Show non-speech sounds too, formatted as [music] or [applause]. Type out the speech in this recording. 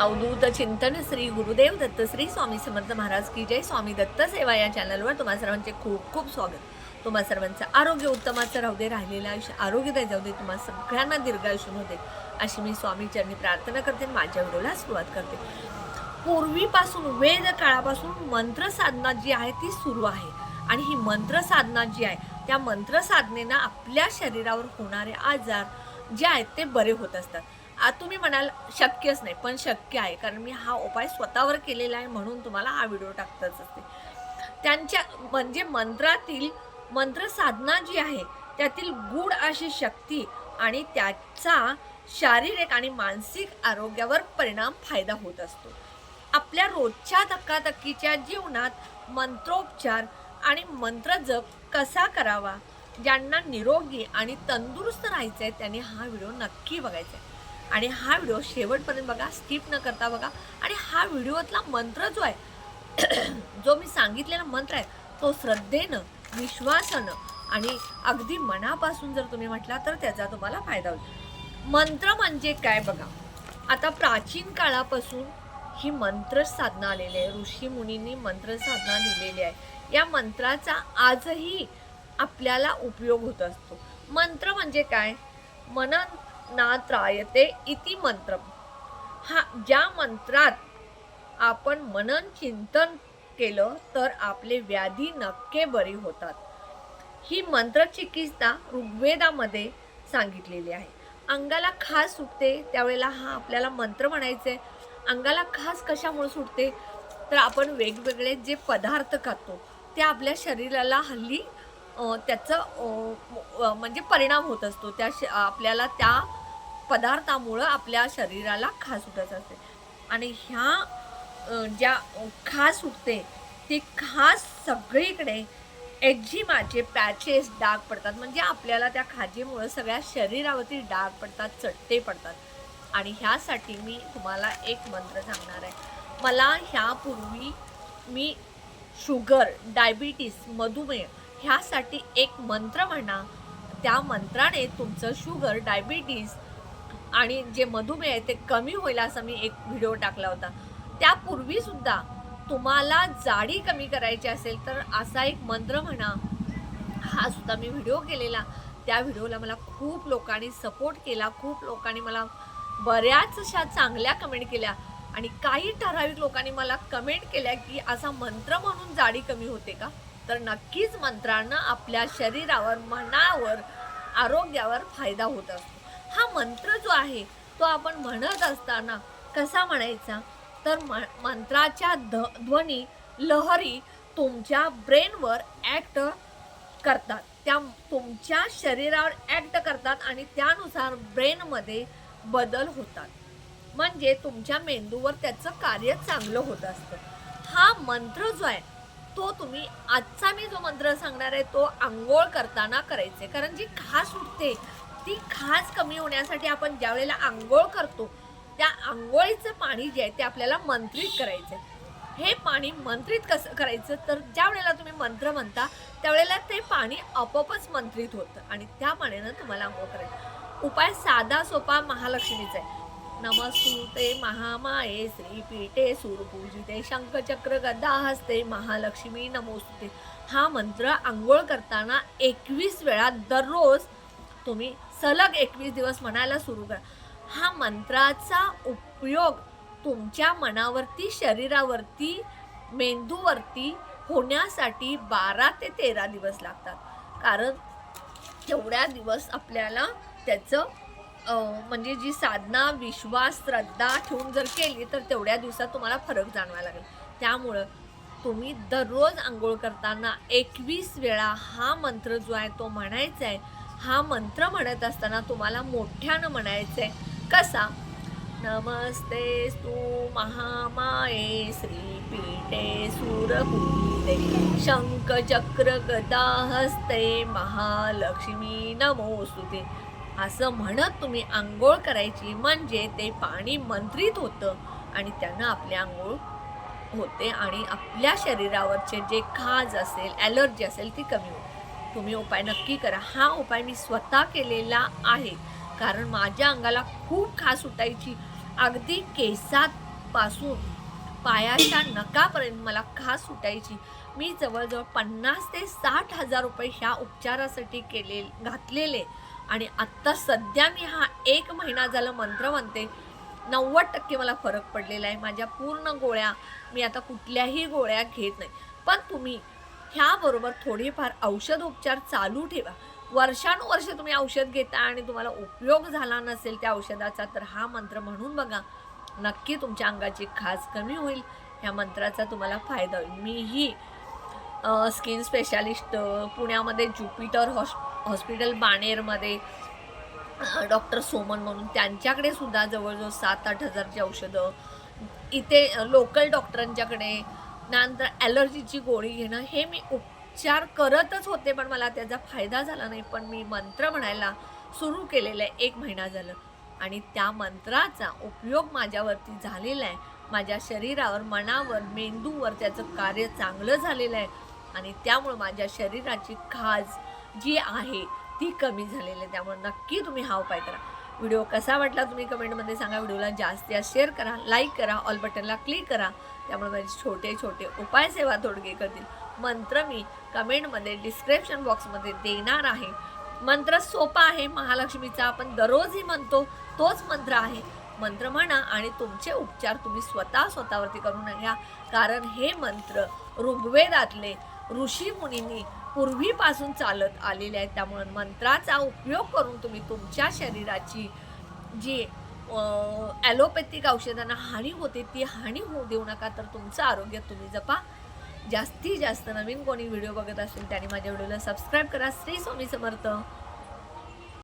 अवधूत चिंतन श्री गुरुदेव दत्त श्री स्वामी समर्थ महाराज की जय. स्वामी दत्त सेवा या चॅनलवर तुम्हा सर्वांचे खूप खूप स्वागत. तुम्हा सर्वांचं आरोग्य उत्तमाचं राहू दे राहिलेलं आयुष्य आरोग्यदायी जाऊ दे तुम्हा सगळ्यांना दीर्घायुष्य होऊ दे. अशी मी स्वामी चरणी प्रार्थना करते आणि माझ्या व्हिडिओला सुरुवात करते. पूर्वीपासून वेद काळापासून मंत्र साधना जी आहे ती सुरू आहे. आणि ही मंत्र साधना जी आहे त्या मंत्र साधनेनं आपल्या शरीरावर होणारे आजार जे आहेत ते बरे होत असतात. तुम्ही म्हणाल शक्यच नाही पण शक्य आहे. कारण मी हा उपाय स्वतःवर केलेला आहे म्हणून तुम्हाला हा व्हिडिओ टाकतच असते. त्यांच्या म्हणजे मंत्रातील मंत्र साधना जी आहे त्यातील गूढ अशी शक्ती आणि त्याचा शारीरिक आणि मानसिक आरोग्यावर परिणाम फायदा होत असतो. आपल्या रोजच्या धक्काधक्कीच्या जीवनात मंत्रोपचार आणि मंत्रजप कसा करावा ज्यांना निरोगी आणि तंदुरुस्त राहायचं आहे त्यांनी हा व्हिडिओ नक्की बघायचा आहे आणि हा व्हिडिओ शेवटपर्यंत बघा स्किप न करता बघा. आणि हा व्हिडिओतला मंत्र जो आहे [clears throat] जो मी सांगितलेला मंत्र आहे तो श्रद्धेनं विश्वासानं आणि अगदी मनापासून जर तुम्ही म्हटला तर त्याचा तुम्हाला फायदा होईल. मंत्र म्हणजे काय बघा? आता प्राचीन काळापासून ही मंत्र साधना आलेली आहे. ऋषी मुनींनी मंत्र साधना दिलेली आहे. या मंत्राचा आजही आपल्याला उपयोग होत असतो. मंत्र म्हणजे काय? मननात्रायते इति मंत्र हा ज्या मंत्रात आपण मनन चिंतन केलं तर आपले व्याधी नक्के बरी होतात. ही मंत्रचिकित्सा ऋग्वेदामध्ये सांगितलेली आहे. अंगाला खास सुटते त्यावेळेला हा आपल्याला मंत्र म्हणायचं. आहे अंगाला खास कशामुळे सुटते? तर आपण वेगवेगळे जे पदार्थ खातो ते आपल्या शरीराला हल्ली त्याचं म्हणजे परिणाम होत असतो. त्या श आपल्याला त्या पदार्थामुळं आपल्या शरीराला खास सुटत असते. आणि ह्या ज्या खास उठते ती खास सगळीकडे एक्झिमाचे पॅचेस डाग पडतात. म्हणजे आपल्याला त्या खाजेमुळं सगळ्या शरीरावरती डाग पडतात चट्टे पडतात. आणि ह्यासाठी मी तुम्हाला एक मंत्र सांगणार आहे. मला ह्यापूर्वी मी शुगर डायबिटीस मधुमेह ह्यासाठी एक मंत्र म्हणा. त्या मंत्राने तुमचं शुगर डायबिटीज आणि जे मधुमेह आहे ते कमी होईल असा मी एक व्हिडिओ टाकला होता. त्यापूर्वीसुद्धा तुम्हाला जाडी कमी करायची असेल तर असा एक मंत्र म्हणा. हा सुद्धा मी व्हिडिओ केलेला. त्या व्हिडिओला मला खूप लोकांनी सपोर्ट केला. खूप लोकांनी मला बऱ्याचशा चांगल्या कमेंट केल्या. आणि काही ठराविक लोकांनी मला कमेंट केल्या की असा मंत्र म्हणून जाडी कमी होते का? तर नक्कीच मंत्रानं आपल्या शरीरावर मनावर आरोग्यावर फायदा होत असतो. हा मंत्र जो आहे तो आपण म्हणत असताना कसा म्हणायचा? तर म मंत्राच्या ध ध्वनी लहरी तुमच्या ब्रेनवर ॲक्ट करतात. त्या तुमच्या शरीरावर ॲक्ट करतात आणि त्यानुसार ब्रेनमध्ये बदल होतात. म्हणजे तुमच्या मेंदूवर त्याचं कार्य चांगलं होत असतं. हा मंत्र जो आहे तो तुम्ही आजचा मी जो मंत्र सांगणार आहे तो आंघोळ करताना करायचे. कारण जी खास उठते ती खास कमी होण्यासाठी आपण ज्या वेळेला आंघोळ करतो त्या आंघोळीचं पाणी जे आहे ते आपल्याला मंत्रित करायचं. आहे हे पाणी मंत्रित कसं करायचं तर ज्या वेळेला तुम्ही मंत्र म्हणता त्यावेळेला ते पाणी आपोआपच मंत्रित होतं. आणि त्या पाण्यानं तुम्हाला आंघोळ करायचं. उपाय साधा सोपा महालक्ष्मीचा आहे. नमस्तुते महामाये श्रीपीठे सूरपूजिते शंखचक्र गदा हस्ते महालक्ष्मी नमोस्तुते. हा मंत्र आंघोळ करताना एकवीस वेळा दररोज तुम्ही सलग एकवीस दिवस म्हणायला सुरू करा. हा मंत्राचा उपयोग तुमच्या मनावरती शरीरावरती मेंदूवरती होण्यासाठी बारा ते तेरा दिवस लागतात. कारण तेवढ्या दिवस आपल्याला त्याचं म्हणजे जी साधना विश्वास श्रद्धा ठेवून जर केली तर तेवढ्या दिवसात तुम्हाला फरक जाणवायला लागेल. त्यामुळं तुम्ही दररोज आंघोळ करताना एकवीस वेळा हा मंत्र जो आहे तो म्हणायचा आहे. हा मंत्र म्हणत असताना तुम्हाला मोठ्यानं म्हणायचं आहे कसा? नमस्ते तू महामाये श्रीपीठे शंख चक्र गदा हस्ते महालक्ष्मी नमोस्तुते. असं म्हणत तुम्ही आंघोळ करायची. म्हणजे ते पाणी मंत्रित होतं आणि त्यानं आपली आंघोळ होते आणि आपल्या शरीरावरचे जे खाज असेल ॲलर्जी असेल ती कमी होते. तुम्ही उपाय नक्की करा. हा उपाय मी स्वतः केलेला आहे. कारण माझ्या अंगाला खूप खास उठायची. अगदी केसापासून पायाच्या नकापर्यंत मला खास सुटायची मी जवळजवळ पन्नास ते साठ हजार रुपये ह्या उपचारासाठी केले घातलेले. आणि आत्ता सध्या मी हा एक महिना झाला मंत्र म्हणते. नव्वद टक्के मला फरक पडलेला आहे. माझ्या पूर्ण गोळ्या मी आता कुठल्याही गोळ्या घेत नाही. पण तुम्ही ह्याबरोबर थोडेफार औषध उपचार चालू ठेवा. वर्षानुवर्ष तुम्ही औषध घेता आणि तुम्हाला उपयोग झाला नसेल त्या औषधाचा तर हा मंत्र म्हणून बघा. नक्की तुमच्या अंगाची खाज कमी होईल. ह्या मंत्राचा तुम्हाला फायदा होईल. मीही स्किन स्पेशालिस्ट पुण्यामध्ये ज्युपिटर हॉस हॉस्पिटल बाणेरमध्ये डॉक्टर सोमन म्हणून त्यांच्याकडे सुद्धा जवळजवळ सात आठ हजारची औषधं. इथे लोकल डॉक्टरांच्याकडे नंतर ॲलर्जीची गोळी घेणं हे मी उपचार करतच होते पण मला त्याचा फायदा झाला नाही पण मी मंत्र म्हणायला सुरू केलेलं आहे एक महिना झालं. आणि त्या मंत्राचा उपयोग माझ्यावरती झालेला आहे. माझ्या शरीरावर मनावर मेंदूवर त्याचं कार्य चांगलं झालेलं आहे. आणि त्यामुळं माझ्या शरीराची खाज जी आहे ती कमी झालेली आहे. त्यामुळे नक्की तुम्ही हा उपाय करा. व्हिडिओ कसा वाटला तुम्ही कमेंटमध्ये सांगा. व्हिडिओला जास्त जास्त शेअर करा लाईक करा ऑल बटनला क्लिक करा. त्यामुळे माझे छोटे छोटे उपाय सेवा तोडगे करतील. मंत्र मी कमेंटमध्ये डिस्क्रिप्शन बॉक्समध्ये देणार आहे. मंत्र सोपा आहे. महालक्ष्मीचा आपण दररोजही म्हणतो तोच मंत्र आहे. मंत्र म्हणा आणि तुमचे उपचार तुम्ही स्वतः स्वतःवरती करून घ्या कारण हे मंत्र ऋग्वेदातले ऋषी मुनींनी पूर्वीपासून चालत आलेले आहेत. त्यामुळे मंत्राचा उपयोग करून तुम्ही तुमच्या शरीराची जी ॲलोपॅथिक औषधांना हानी होते ती हानी होऊ देऊ नका तर तुमचं आरोग्य तुम्ही जपा. जास्तीत जास्त नवीन कोणी व्हिडिओ बघत असेल त्याने माझ्या व्हिडिओला सबस्क्राईब करा. श्री स्वामी समर्थ.